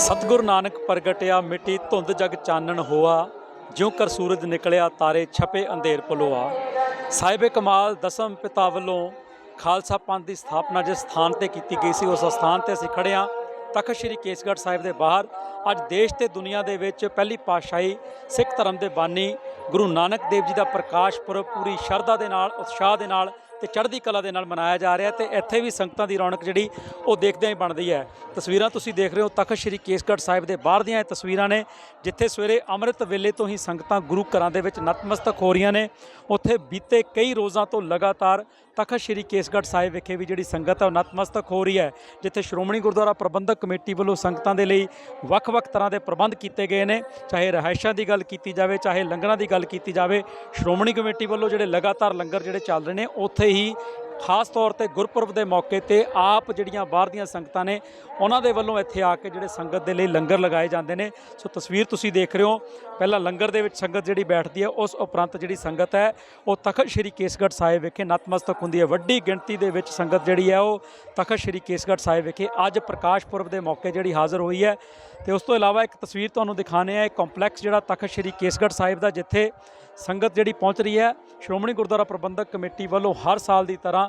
ਸਤਿਗੁਰ ਨਾਨਕ ਪ੍ਰਗਟਿਆ ਮਿੱਟੀ ਧੁੰਦ ਜਗ ਚਾਨਣ ਹੋਆ, ਜਿਉਂ ਕਰ ਸੂਰਜ ਨਿਕਲਿਆ, ਤਾਰੇ ਛਪੇ ਅੰਧੇਰ ਪਲੋਆ ਸਾਹਿਬੇ ਕਮਾਲ ਦਸਮ ਪਿਤਾ ਵੱਲੋਂ ਖਾਲਸਾ ਪੰਥ ਦੀ ਸਥਾਪਨਾ ਜਿਸ ਸਥਾਨ ਤੇ ਕੀਤੀ ਗਈ ਸੀ, ਉਸ ਸਥਾਨ ਤੇ ਅਸੀਂ ਖੜੇ ਹਾਂ। ਤਖਤ ਸ੍ਰੀ ਕੇਸਗੜ੍ਹ ਸਾਹਿਬ ਦੇ ਬਾਹਰ। ਅੱਜ ਦੇਸ਼ ਤੇ ਦੁਨੀਆ ਦੇ ਵਿੱਚ ਪਹਿਲੀ ਪਾਤਸ਼ਾਹੀ ਸਿੱਖ ਧਰਮ ਦੇ ਬਾਨੀ ਗੁਰੂ ਨਾਨਕ ਦੇਵ ਜੀ ਦਾ ਪ੍ਰਕਾਸ਼ ਪੁਰਬ ਪੂਰੀ ਸ਼ਰਧਾ ਦੇ ਨਾਲ, ਉਤਸ਼ਾਹ ਦੇ ਨਾਲ ਤੇ ਚੜ੍ਹਦੀ ਕਲਾ ਦੇ ਨਾਲ ਮਨਾਇਆ ਜਾ ਰਿਹਾ ਤੇ ਇੱਥੇ ਵੀ ਸੰਗਤਾਂ ਦੀ ਰੌਣਕ ਜਿਹੜੀ ਉਹ ਦੇਖਦਿਆਂ ਹੀ ਬਣਦੀ ਹੈ। ਤਸਵੀਰਾਂ ਤੁਸੀਂ ਦੇਖ ਰਹੇ ਹੋ ਤਖਤ ਸ੍ਰੀ ਕੇਸਗੜ੍ਹ ਸਾਹਿਬ ਦੇ ਬਾਹਰ ਦੀਆਂ ਇਹ ਤਸਵੀਰਾਂ ਨੇ, ਜਿੱਥੇ ਸਵੇਰੇ ਅੰਮ੍ਰਿਤ ਵੇਲੇ ਤੋਂ ਹੀ ਸੰਗਤਾਂ ਗੁਰੂ ਘਰਾਂ ਦੇ ਵਿੱਚ ਨਤਮਸਤਕ ਹੋ ਰਹੀਆਂ ਨੇ। ਉੱਥੇ ਬੀਤੇ ਕਈ ਰੋਜ਼ਾਂ ਤੋਂ ਲਗਾਤਾਰ ਤਖਤ ਸ੍ਰੀ ਕੇਸਗੜ੍ਹ ਸਾਹਿਬ ਵਿਖੇ ਵੀ ਜਿਹੜੀ ਸੰਗਤ ਹੈ ਉਹ ਨਤਮਸਤਕ ਹੋ ਰਹੀ ਹੈ, ਜਿੱਥੇ ਸ਼੍ਰੋਮਣੀ ਗੁਰਦੁਆਰਾ ਪ੍ਰਬੰਧਕ ਕਮੇਟੀ ਵੱਲੋਂ ਸੰਗਤਾਂ ਦੇ ਲਈ ਵੱਖ-ਵੱਖ ਤਰ੍ਹਾਂ ਦੇ ਪ੍ਰਬੰਧ ਕੀਤੇ ਗਏ ਨੇ। ਚਾਹੇ ਰਿਹਾਇਸ਼ਾਂ ਦੀ ਗੱਲ ਕੀਤੀ ਜਾਵੇ, ਚਾਹੇ ਲੰਗਰਾਂ ਦੀ ਗੱਲ ਕੀਤੀ ਜਾਵੇ, ਸ਼੍ਰੋਮਣੀ ਕਮੇਟੀ ਵੱਲੋਂ ਜਿਹੜੇ ਲਗਾਤਾਰ ਲੰਗਰ ਜਿਹੜੇ ਚੱਲ ਰਹੇ ਨੇ, ਉੱਥੇ ਹੀ ਖਾਸ ਤੌਰ ਤੇ ਗੁਰਪੁਰਬ ਦੇ ਮੌਕੇ ਤੇ ਆਪ ਜਿਹੜੀਆਂ ਬਾਹਰ ਦੀਆਂ ਸੰਗਤਾਂ ਨੇ, ਉਹਨਾਂ ਦੇ ਵੱਲੋਂ ਇੱਥੇ ਆ ਕੇ ਜਿਹੜੇ ਸੰਗਤ ਦੇ ਲਈ ਲੰਗਰ ਲਗਾਏ ਜਾਂਦੇ ਨੇ। ਸੋ ਤਸਵੀਰ ਤੁਸੀਂ ਦੇਖ ਰਹੇ ਹੋ, ਪਹਿਲਾਂ ਲੰਗਰ ਦੇ ਵਿੱਚ ਸੰਗਤ ਜਿਹੜੀ ਬੈਠਦੀ ਹੈ, ਉਸ ਉਪਰੰਤ ਜਿਹੜੀ ਸੰਗਤ ਹੈ, ਉਹ ਤਖਤ ਸ੍ਰੀ ਕੇਸਗੜ੍ਹ ਸਾਹਿਬ ਵਿਖੇ ਨਤਮਸਤਕ ਹੁੰਦੀ ਹੈ। ਵੱਡੀ ਗਿਣਤੀ ਦੇ ਵਿੱਚ ਸੰਗਤ ਜਿਹੜੀ ਹੈ, ਉਹ ਤਖਤ ਸ੍ਰੀ ਕੇਸਗੜ੍ਹ ਸਾਹਿਬ ਵਿਖੇ ਅੱਜ ਪ੍ਰਕਾਸ਼ ਪੁਰਬ ਦੇ ਮੌਕੇ ਜਿਹੜੀ ਹਾਜ਼ਰ ਹੋਈ ਹੈ। ਤੇ ਉਸ ਤੋਂ ਇਲਾਵਾ ਇੱਕ ਤਸਵੀਰ ਤੁਹਾਨੂੰ ਦਿਖਾਣੇ ਆ ਇਹ ਕੰਪਲੈਕਸ ਜਿਹੜਾ ਤਖਤ ਸ੍ਰੀ ਕੇਸਗੜ੍ਹ ਸਾਹਿਬ ਦਾ, ਜਿੱਥੇ ਸੰਗਤ ਜਿਹੜੀ ਪਹੁੰਚ ਰਹੀ ਹੈ, ਸ਼੍ਰੋਮਣੀ ਗੁਰਦੁਆਰਾ ਪ੍ਰਬੰਧਕ ਕਮੇਟੀ ਵੱਲੋਂ ਹਰ ਸਾਲ ਦੀ ਤਰ੍ਹਾਂ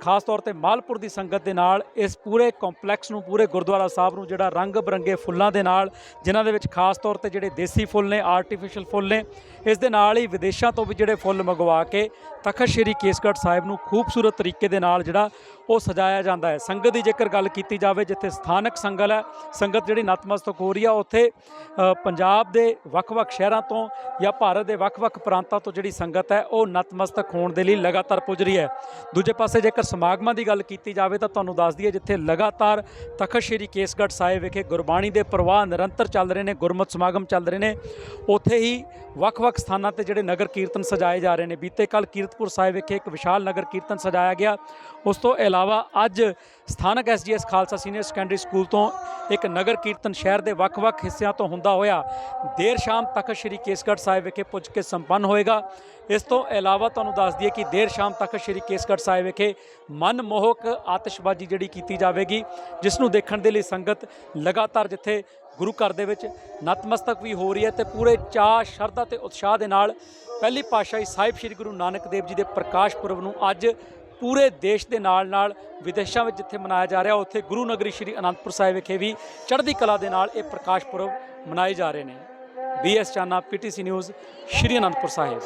ਖਾਸ ਤੌਰ ਤੇ ਮਾਲਪੁਰ ਦੀ ਸੰਗਤ ਦੇ ਨਾਲ, ਇਸ ਪੂਰੇ ਕੰਪਲੈਕਸ ਨੂੰ, ਪੂਰੇ ਗੁਰਦੁਆਰਾ ਸਾਹਿਬ ਨੂੰ, ਜਿਹੜਾ ਰੰਗ ਬਰੰਗੇ ਫੁੱਲਾਂ ਦੇ ਨਾਲ, ਜਿਨ੍ਹਾਂ ਦੇ ਵਿੱਚ ਖਾਸ ਤੌਰ ਤੇ ਜਿਹੜੇ ਦੇਸੀ ਫੁੱਲ ਨੇ ਆਰਟੀਫੀਸ਼ੀਅਲ ਫੁੱਲ ਨੇ, ਇਸ ਦੇ ਨਾਲ ਹੀ ਵਿਦੇਸ਼ਾਂ ਤੋਂ ਵੀ ਜਿਹੜੇ ਫੁੱਲ ਮੰਗਵਾ ਕੇ ਤਖਤ ਸ੍ਰੀ ਕੇਸਗੜ੍ਹ ਸਾਹਿਬ ਨੂੰ ਖੂਬਸੂਰਤ ਤਰੀਕੇ ਦੇ ਨਾਲ ਜਿਹੜਾ ਉਹ ਸਜਾਇਆ ਜਾਂਦਾ ਹੈ। ਸੰਗਤ ਦੀ ਜੇਕਰ ਗੱਲ ਕੀਤੀ ਜਾਵੇ, ਜਿੱਥੇ ਸਥਾਨਕ ਸੰਗਲ ਹੈ, ਸੰਗਤ ਜਿਹੜੀ ਨਤਮਸਤਕ ਹੋ ਰਹੀ ਆ, ਉੱਥੇ ਪੰਜਾਬ ਦੇ ਵੱਖ-ਵੱਖ ਸ਼ਹਿਰਾਂ ਤੋਂ ਜਾਂ ਭਾਰਤ ਦੇ ਵੱਖ-ਵੱਖ ਪ੍ਰਾਂਤਾਂ ਤੋਂ ਜਿਹੜੀ ਸੰਗਤ ਹੈ, ਉਹ ਨਤਮਸਤਕ ਹੋਣ ਦੇ ਲਈ ਲਗਾਤਾਰ ਪੁੱਜ ਰਹੀ ਹੈ। ਦੂਜੇ ਪਾਸੇ ਜੇਕਰ ਸਮਾਗਮਾਂ ਦੀ ਗੱਲ ਕੀਤੀ ਜਾਵੇ ਤਾਂ ਤੁਹਾਨੂੰ ਦੱਸ ਦਈਏ ਜਿੱਥੇ ਲਗਾਤਾਰ ਤਖਤ ਸ੍ਰੀ ਕੇਸਗੜ੍ਹ ਸਾਹਿਬ ਵਿਖੇ ਗੁਰਬਾਣੀ ਦੇ ਪ੍ਰਵਾਹ ਨਿਰੰਤਰ ਚੱਲ ਰਹੇ ਨੇ, ਗੁਰਮਤਿ ਸਮਾਗਮ ਚੱਲ ਰਹੇ ਨੇ, ਉੱਥੇ ਹੀ ਵੱਖ-ਵੱਖ ਸਥਾਨਾਂ ਤੇ ਜਿਹੜੇ ਨਗਰ ਕੀਰਤਨ ਸਜਾਏ ਜਾ ਰਹੇ ਨੇ। ਬੀਤੇ ਕੱਲ ਕੀਰਤਪੁਰ ਸਾਹਿਬ ਵਿਖੇ ਇੱਕ ਵਿਸ਼ਾਲ ਨਗਰ ਕੀਰਤਨ ਸਜਾਇਆ ਗਿਆ। ਉਸ ਤੋਂ ਇਲਾਵਾ ਅੱਜ ਸਥਾਨਕ SGS Khalsa senior secondary school ਤੋਂ ਇੱਕ ਨਗਰ ਕੀਰਤਨ ਸ਼ਹਿਰ ਦੇ ਵੱਖ-ਵੱਖ ਹਿੱਸਿਆਂ ਤੋਂ ਹੁੰਦਾ ਹੋਇਆ ਦੇਰ ਸ਼ਾਮ ਤੱਕ ਸ਼੍ਰੀ ਕੇਸਗੜ੍ਹ ਸਾਹਿਬ ਵਿਖੇ ਪੁੱਜ ਕੇ ਸੰਪੰਨ ਹੋਏਗਾ। ਇਸ ਤੋਂ ਇਲਾਵਾ ਤੁਹਾਨੂੰ ਦੱਸ ਦਈਏ ਕਿ ਦੇਰ ਸ਼ਾਮ ਤੱਕ ਸ਼੍ਰੀ ਕੇਸਗੜ੍ਹ ਸਾਹਿਬ ਵਿਖੇ ਮਨਮੋਹਕ ਆਤਿਸ਼ਬਾਜ਼ੀ ਜਿਹੜੀ ਕੀਤੀ ਜਾਵੇਗੀ ਜਿਸ ਨੂੰ ਦੇਖਣ ਦੇ ਲਈ ਸੰਗਤ ਲਗਾਤਾਰ ਜਿੱਥੇ ਗੁਰੂ ਘਰ ਦੇ ਵਿੱਚ ਨਤਮਸਤਕ ਵੀ ਹੋ ਰਹੀ ਹੈ ਤੇ ਪੂਰੇ ਚਾਅ, ਸ਼ਰਧਾ ਤੇ ਉਤਸ਼ਾਹ ਦੇ ਨਾਲ ਪਹਿਲੀ ਪਾਤਸ਼ਾਹੀ ਸਾਹਿਬ ਸ੍ਰੀ ਗੁਰੂ ਨਾਨਕ ਦੇਵ ਜੀ ਦੇ ਪ੍ਰਕਾਸ਼ ਪੁਰਬ ਨੂੰ ਅੱਜ ਪੂਰੇ ਦੇਸ਼ ਦੇ ਨਾਲ ਨਾਲ ਵਿਦੇਸ਼ਾਂ ਵਿੱਚ ਜਿੱਥੇ ਮਨਾਇਆ ਜਾ ਰਿਹਾ, ਉੱਥੇ ਗੁਰੂ ਨਗਰੀ ਸ੍ਰੀ ਅਨੰਦਪੁਰ ਸਾਹਿਬ ਵਿਖੇ ਵੀ ਚੜ੍ਹਦੀ ਕਲਾ ਦੇ ਨਾਲ ਇਹ ਪ੍ਰਕਾਸ਼ ਪੁਰਬ ਮਨਾਏ ਜਾ ਰਹੇ ਨੇ। BS Chana PTC news, Sri Anandpur Sahib.